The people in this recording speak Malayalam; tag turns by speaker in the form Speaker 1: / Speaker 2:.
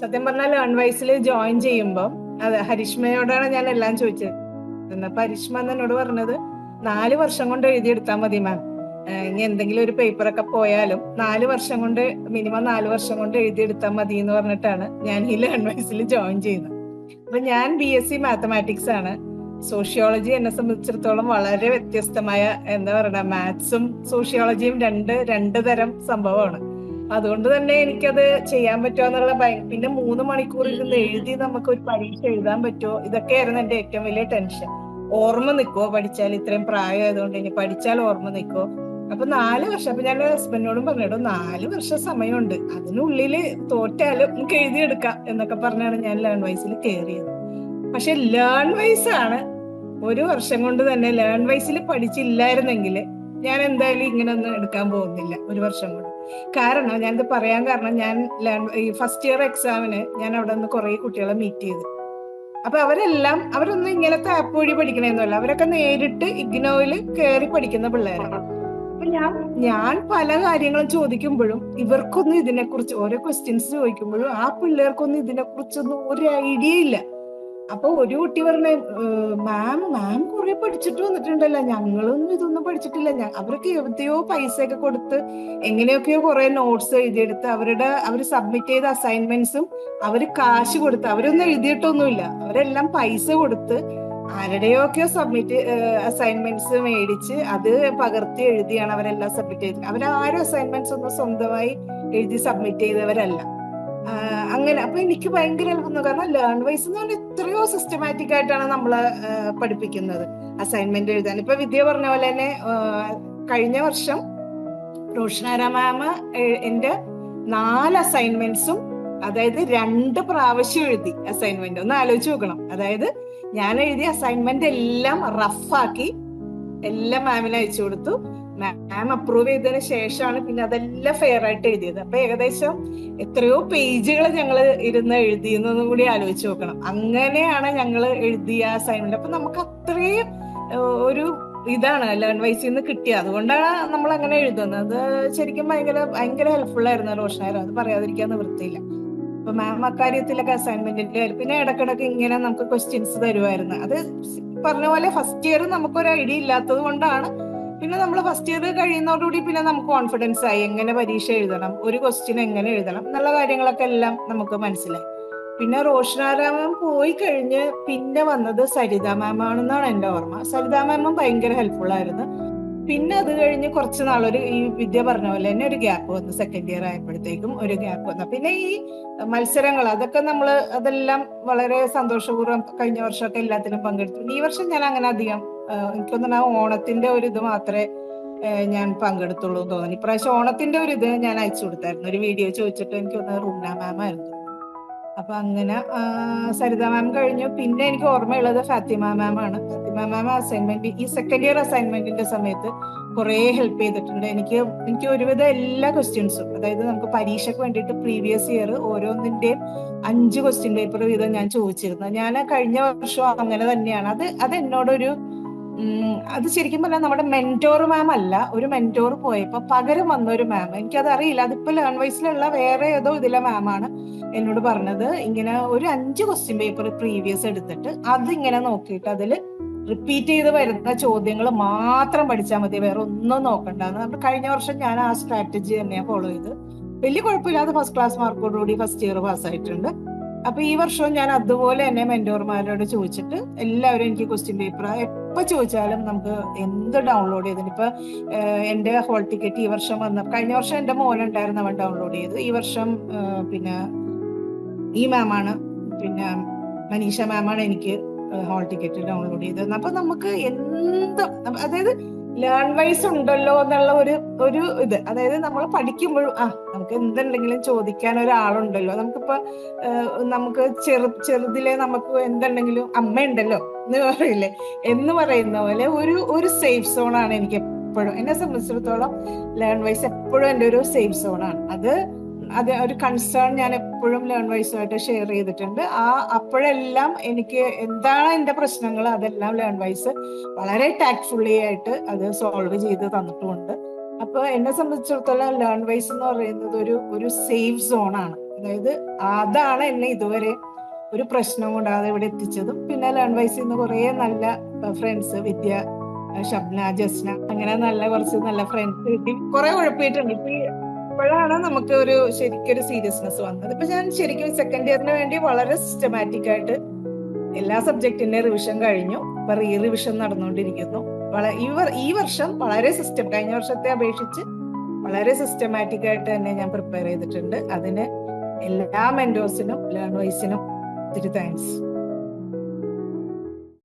Speaker 1: സത്യം പറഞ്ഞാൽ ലേൺ വൈസിൽ ജോയിൻ ചെയ്യുമ്പോൾ അത് ഹരിഷ്മയോടാണ് ഞാൻ എല്ലാം ചോദിച്ചത് അപ്പൊ ഹരിഷ്മ എന്നോട് പറഞ്ഞത് നാല് വർഷം കൊണ്ട് എഴുതിയെടുത്താൽ മതി മാം ഇനി എന്തെങ്കിലും ഒരു പേപ്പറൊക്കെ പോയാലും നാല് വർഷം കൊണ്ട് മിനിമം നാല് വർഷം കൊണ്ട് എഴുതിയെടുത്താൽ മതി എന്ന് പറഞ്ഞിട്ടാണ് ഞാൻ ഈ ലേൺ വൈസിൽ ജോയിൻ ചെയ്യുന്നത്. അപ്പൊ ഞാൻ ബി എസ് സി മാത്തമാറ്റിക്സ് ആണ്. സോഷ്യോളജി എന്നെ സംബന്ധിച്ചിടത്തോളം വളരെ വ്യത്യസ്തമായ എന്താ പറയുക മാത്സും സോഷ്യോളജിയും രണ്ട് രണ്ട് തരം സംഭവമാണ്. അതുകൊണ്ട് തന്നെ എനിക്കത് ചെയ്യാൻ പറ്റുമോ എന്നുള്ള ഭയം പിന്നെ മൂന്ന് മണിക്കൂർ ഇരുന്ന് എഴുതി നമുക്ക് ഒരു പരീക്ഷ എഴുതാൻ പറ്റുമോ? ഇതൊക്കെയായിരുന്നു എന്റെ ഏറ്റവും വലിയ ടെൻഷൻ. ഓർമ്മ നിൽക്കുമോ പഠിച്ചാൽ? ഇത്രയും പ്രായമായതുകൊണ്ട് ഇനി പഠിച്ചാൽ ഓർമ്മ നിൽക്കുമോ അപ്പൊ നാല് വർഷം അപ്പൊ ഞാൻ ഹസ്ബൻഡിനോടും പറഞ്ഞിടും നാല് വർഷം സമയമുണ്ട്. അതിനുള്ളിൽ തോറ്റാലും നമുക്ക് എഴുതിയെടുക്കാം എന്നൊക്കെ പറഞ്ഞാണ് ഞാൻ ലേൺ വൈസിൽ കയറിയത്. പക്ഷെ ലേൺ വൈസ് ആണ് ഒരു വർഷം കൊണ്ട് തന്നെ ലേൺ വൈസിൽ പഠിച്ചില്ലായിരുന്നെങ്കിൽ ഞാൻ എന്തായാലും ഇങ്ങനെ ഒന്നും എടുക്കാൻ പോകുന്നില്ല ഒരു വർഷം കൊണ്ട്. കാരണം ഞാനിത് പറയാൻ കാരണം ഞാൻ ഈ ഫസ്റ്റ് ഇയർ എക്സാമിന് ഞാൻ അവിടെ നിന്ന് കുറെ കുട്ടികളെ മീറ്റ് ചെയ്തു. അപ്പൊ അവരെല്ലാം അവരൊന്നും ഇങ്ങനത്തെ ആപ്പ് വഴി പഠിക്കണമെന്നല്ല അവരൊക്കെ നേരിട്ട് ഇഗ്നോയിൽ കയറി പഠിക്കുന്ന പിള്ളേരാണ്. അപ്പൊ ഞാൻ ഞാൻ പല കാര്യങ്ങളും ചോദിക്കുമ്പോഴും ഇവർക്കൊന്നും ഇതിനെക്കുറിച്ച് ഓരോ ക്വസ്റ്റ്യൻസ് ചോദിക്കുമ്പോഴും ആ പിള്ളേർക്കൊന്നും ഇതിനെക്കുറിച്ചൊന്നും ഒരു ഐഡിയ ഇല്ല. അപ്പൊ ഒരു കുട്ടി പറഞ്ഞ മാം മാം കുറെ പഠിച്ചിട്ട് വന്നിട്ടുണ്ടല്ലോ. ഞങ്ങളൊന്നും ഇതൊന്നും പഠിച്ചിട്ടില്ല. അവർക്ക് എവിടെയോ പൈസയൊക്കെ കൊടുത്ത് എങ്ങനെയൊക്കെയോ കുറെ നോട്ട്സ് എഴുതിയെടുത്ത് അവരുടെ അവർ സബ്മിറ്റ് ചെയ്ത അസൈൻമെന്റ്സും അവർ കാശ് കൊടുത്ത് അവരൊന്നും എഴുതിയിട്ടൊന്നുമില്ല. അവരെല്ലാം പൈസ കൊടുത്ത് ആരുടെയൊക്കെയോ സബ്മിറ്റ് അസൈൻമെന്റ്സ് മേടിച്ച് അത് പകർത്തി എഴുതിയാണ് അവരെല്ലാം സബ്മിറ്റ് ചെയ്തത്. അവരാരും അസൈൻമെന്റ്സ് ഒന്നും സ്വന്തമായി എഴുതി സബ്മിറ്റ് ചെയ്തവരല്ല. അങ്ങനെ അപ്പൊ എനിക്ക് ഭയങ്കര അത്ഭുതം. കാരണം ലേൺ വൈസ് എന്ന് പറഞ്ഞാൽ എത്രയോ സിസ്റ്റമാറ്റിക് ആയിട്ടാണ് നമ്മൾ പഠിപ്പിക്കുന്നത്. അസൈൻമെന്റ് എഴുതാൻ. ഇപ്പൊ വിദ്യ പറഞ്ഞ പോലെ തന്നെ കഴിഞ്ഞ വർഷം റോഷനാരാ മാമ എന്റെ നാല് അസൈൻമെന്റ്സും അതായത് രണ്ട് പ്രാവശ്യം എഴുതി അസൈൻമെന്റ് ഒന്ന് ആലോചിച്ച് നോക്കണം. അതായത് ഞാൻ എഴുതിയ അസൈൻമെന്റ് എല്ലാം റഫാക്കി എല്ലാം മാമിന് അയച്ചു കൊടുത്തു. മാം അപ്രൂവ് ചെയ്തതിന് ശേഷമാണ് പിന്നെ അതെല്ലാം ഫെയർ ആയിട്ട് എഴുതിയത്. അപ്പൊ ഏകദേശം എത്രയോ പേജുകൾ ഞങ്ങൾ ഇരുന്ന് എഴുതിയെന്നും കൂടി ആലോചിച്ച് നോക്കണം. അങ്ങനെയാണ് ഞങ്ങൾ എഴുതിയ അസൈൻമെന്റ് അപ്പൊ നമുക്ക് അത്രയും ഒരു ഇതാണ് ലേൺ വൈസിൽ നിന്ന് കിട്ടിയത്. അതുകൊണ്ടാണ് നമ്മൾ അങ്ങനെ എഴുതുന്നത്. അത് ശരിക്കും ഭയങ്കര ഭയങ്കര ഹെൽപ്ഫുൾ ആയിരുന്നു റോഷനായിരുന്നു അത് പറയാതിരിക്കാൻ നിവൃത്തിയില്ല. അപ്പൊ മാം അക്കാര്യത്തിലൊക്കെ അസൈൻമെന്റിന്റെ പിന്നെ ഇടക്കിടക്ക് ഇങ്ങനെ നമുക്ക് ക്വസ്റ്റ്യൻസ് തരുമായിരുന്നു. അത് പറഞ്ഞ പോലെ ഫസ്റ്റ് ഇയർ നമുക്കൊരു ഐഡിയ ഇല്ലാത്തത് കൊണ്ടാണ് പിന്നെ നമ്മൾ ഫസ്റ്റ് ഇയർ കഴിയുന്നതോടുകൂടി പിന്നെ നമുക്ക് കോൺഫിഡൻസ് ആയി. എങ്ങനെ പരീക്ഷ എഴുതണം? ഒരു ക്വസ്റ്റ്യൻ എങ്ങനെ എഴുതണം? എന്നുള്ള കാര്യങ്ങളൊക്കെ എല്ലാം നമുക്ക് മനസ്സിലായി. പിന്നെ റോഷനാരാമൻ പോയി കഴിഞ്ഞ് പിന്നെ വന്നത് സരിത മാം ആണെന്നാണ് എന്റെ ഓർമ്മ. സരിത മാമും ഭയങ്കര ഹെൽപ്ഫുൾ ആയിരുന്നു. പിന്നെ അത് കഴിഞ്ഞ് കുറച്ച് നാളൊരു ഈ വിദ്യ പറഞ്ഞ പോലെ തന്നെ ഒരു ഗ്യാപ്പ് വന്നു. സെക്കൻഡ് ഇയർ ആയപ്പോഴത്തേക്കും ഒരു ഗ്യാപ്പ് വന്നു. പിന്നെ ഈ മത്സരങ്ങൾ അതൊക്കെ നമ്മൾ അതെല്ലാം വളരെ സന്തോഷപൂർവം കഴിഞ്ഞ വർഷമൊക്കെ എല്ലാത്തിനും പങ്കെടുത്തു. ഈ വർഷം ഞാൻ അങ്ങനെ അധികം എനിക്കൊന്നും ആ ഓണത്തിന്റെ ഒരു ഇത് മാത്രമേ ഞാൻ പങ്കെടുത്തുള്ളൂ എന്ന് തോന്നുന്നു. ഇപ്രാവശ്യം ഓണത്തിന്റെ ഒരു ഇത് ഞാൻ അയച്ചു കൊടുത്തായിരുന്നു. ഒരു വീഡിയോ ചോദിച്ചിട്ട് എനിക്ക് ഒന്ന് റുന്ന മാം ആയിരുന്നു. അപ്പൊ അങ്ങനെ സരിത മാം കഴിഞ്ഞു. പിന്നെ എനിക്ക് ഓർമ്മയുള്ളത് ഫാത്തിമ മാം ആണ്. ഫാത്തിമ മാം അസൈൻമെന്റ് ഈ സെക്കൻഡ് ഇയർ അസൈൻമെന്റിന്റെ സമയത്ത് കുറെ ഹെൽപ്പ് ചെയ്തിട്ടുണ്ട്. എനിക്ക് എനിക്ക് ഒരുവിധം എല്ലാ ക്വസ്റ്റ്യൻസും അതായത് നമുക്ക് പരീക്ഷയ്ക്ക് വേണ്ടിയിട്ട് പ്രീവിയസ് ഇയർ ഓരോന്നിന്റെയും അഞ്ച് ക്വസ്റ്റ്യൻ പേപ്പർ വീതം ഞാൻ ചോദിച്ചിരുന്നു. ഞാൻ കഴിഞ്ഞ വർഷം അങ്ങനെ തന്നെയാണ്. അത് അത് എന്നോടൊരു അത് ശരിക്കും പറഞ്ഞാൽ നമ്മുടെ മെന്റോർ മാം അല്ല ഒരു മെന്റോർ പോയപ്പോ പകരം വന്ന ഒരു മാം എനിക്കത് അറിയില്ല അതിപ്പോ ലേൺ വൈസിലുള്ള വേറെ ഏതോ ഇതിലെ മാമാണ് എന്നോട് പറഞ്ഞത്. ഇങ്ങനെ ഒരു അഞ്ച് ക്വസ്റ്റ്യൻ പേപ്പർ പ്രീവിയസ് എടുത്തിട്ട് അത് ഇങ്ങനെ നോക്കിയിട്ട് അതിൽ റിപ്പീറ്റ് ചെയ്ത് വരുന്ന ചോദ്യങ്ങൾ മാത്രം പഠിച്ചാൽ മതി വേറെ ഒന്നും നോക്കണ്ടെന്ന് നമ്മൾ കഴിഞ്ഞ വർഷം ഞാൻ ആ സ്ട്രാറ്റജി തന്നെയാണ് ഫോളോ ചെയ്ത്. വലിയ കുഴപ്പമില്ലാതെ ഫസ്റ്റ് ക്ലാസ് മാർക്കോടുകൂടി ഫസ്റ്റ് ഇയർ പാസ്സായിട്ടുണ്ട് അപ്പൊ ഈ വർഷവും ഞാൻ അതുപോലെ തന്നെ മെന്റോർമാരോട് ചോദിച്ചിട്ട് എല്ലാവരും എനിക്ക് ക്വസ്റ്റ്യൻ പേപ്പർ എപ്പോ ചോദിച്ചാലും നമുക്ക് എന്ത് ഡൗൺലോഡ് ചെയ്തിട്ട് ഇപ്പൊ എന്റെ ഹോൾ ടിക്കറ്റ് ഈ വർഷം വന്ന കഴിഞ്ഞ വർഷം എന്റെ മോനുണ്ടായിരുന്നു അവൻ ഡൗൺലോഡ് ചെയ്ത്. ഈ വർഷം പിന്നെ ഈ മാമാണ് പിന്നെ മനീഷ മാമാണ് എനിക്ക് ഹോൾ ടിക്കറ്റ് ഡൗൺലോഡ് ചെയ്തത് അപ്പൊ നമുക്ക് എന്ത് അതായത് ലേൺ വൈസ് ഉണ്ടല്ലോ എന്നുള്ള ഒരു ഒരു ഇത്. അതായത് നമ്മൾ പഠിക്കുമ്പോഴും ആ നമുക്ക് എന്തുണ്ടെങ്കിലും ചോദിക്കാൻ ഒരാളുണ്ടല്ലോ. നമുക്കിപ്പോ നമുക്ക് ചെറു ചെറുതിലെ നമുക്ക് എന്തുണ്ടെങ്കിലും അമ്മ ഉണ്ടല്ലോ എന്ന് പറയില്ലേ? എന്ന് പറയുന്ന പോലെ ഒരു ഒരു സേഫ് സോണാണ് എനിക്ക് എപ്പോഴും. എന്നെ സംബന്ധിച്ചിടത്തോളം ലേൺ വൈസ് എപ്പോഴും എന്റെ ഒരു സേഫ് സോണാണ് അത് അത് ഒരു കൺസേൺ ഞാൻ എപ്പോഴും ലേൺ വൈസുമായിട്ട് ഷെയർ ചെയ്തിട്ടുണ്ട്. ആ അപ്പോഴെല്ലാം എനിക്ക് എന്താണ് എന്റെ പ്രശ്നങ്ങൾ അതെല്ലാം ലേൺ വൈസ് വളരെ ടാക്ട്ഫുള്ളി ആയിട്ട് അത് സോൾവ് ചെയ്ത് തന്നിട്ടുമുണ്ട്. അപ്പോൾ എന്നെ സംബന്ധിച്ചിടത്തോളം ലേൺ വൈസ് എന്ന് പറയുന്നത് ഒരു ഒരു സേഫ് സോണാണ് അതായത് അതാണ് എന്നെ ഇതുവരെ ഒരു പ്രശ്നം കൂടാതെ ഇവിടെ എത്തിച്ചതും. പിന്നെ ലേൺ വൈസിൽ നിന്ന് കുറേ നല്ല ഫ്രണ്ട്സ് വിദ്യ ഷബ്ന ജസ്ന അങ്ങനെ നല്ല കുറച്ച് നല്ല ഫ്രണ്ട്സ് കിട്ടി. കുറെ ഉഴപ്പിയിട്ടുണ്ട്. ഈ നമുക്ക് ഒരു ശരിക്കൊരു സീരിയസ്നെസ് വന്നത്. ഇപ്പൊ ഞാൻ ശരിക്കും സെക്കൻഡ് ഇയറിന് വേണ്ടി വളരെ സിസ്റ്റമാറ്റിക് ആയിട്ട് എല്ലാ സബ്ജക്റ്റിന്റെ റിവിഷൻ കഴിഞ്ഞു. ഇപ്പൊ റീ റിവിഷൻ നടന്നുകൊണ്ടിരിക്കുന്നു. ഈ വർഷം വളരെ സിസ്റ്റം കഴിഞ്ഞ വർഷത്തെ അപേക്ഷിച്ച് വളരെ സിസ്റ്റമാറ്റിക് ആയിട്ട് തന്നെ ഞാൻ പ്രിപ്പയർ ചെയ്തിട്ടുണ്ട്. അതിന് എല്ലാ മെന്റോഴ്സിനും ലേൺ വൈസിനും ഒത്തിരി താങ്ക്സ്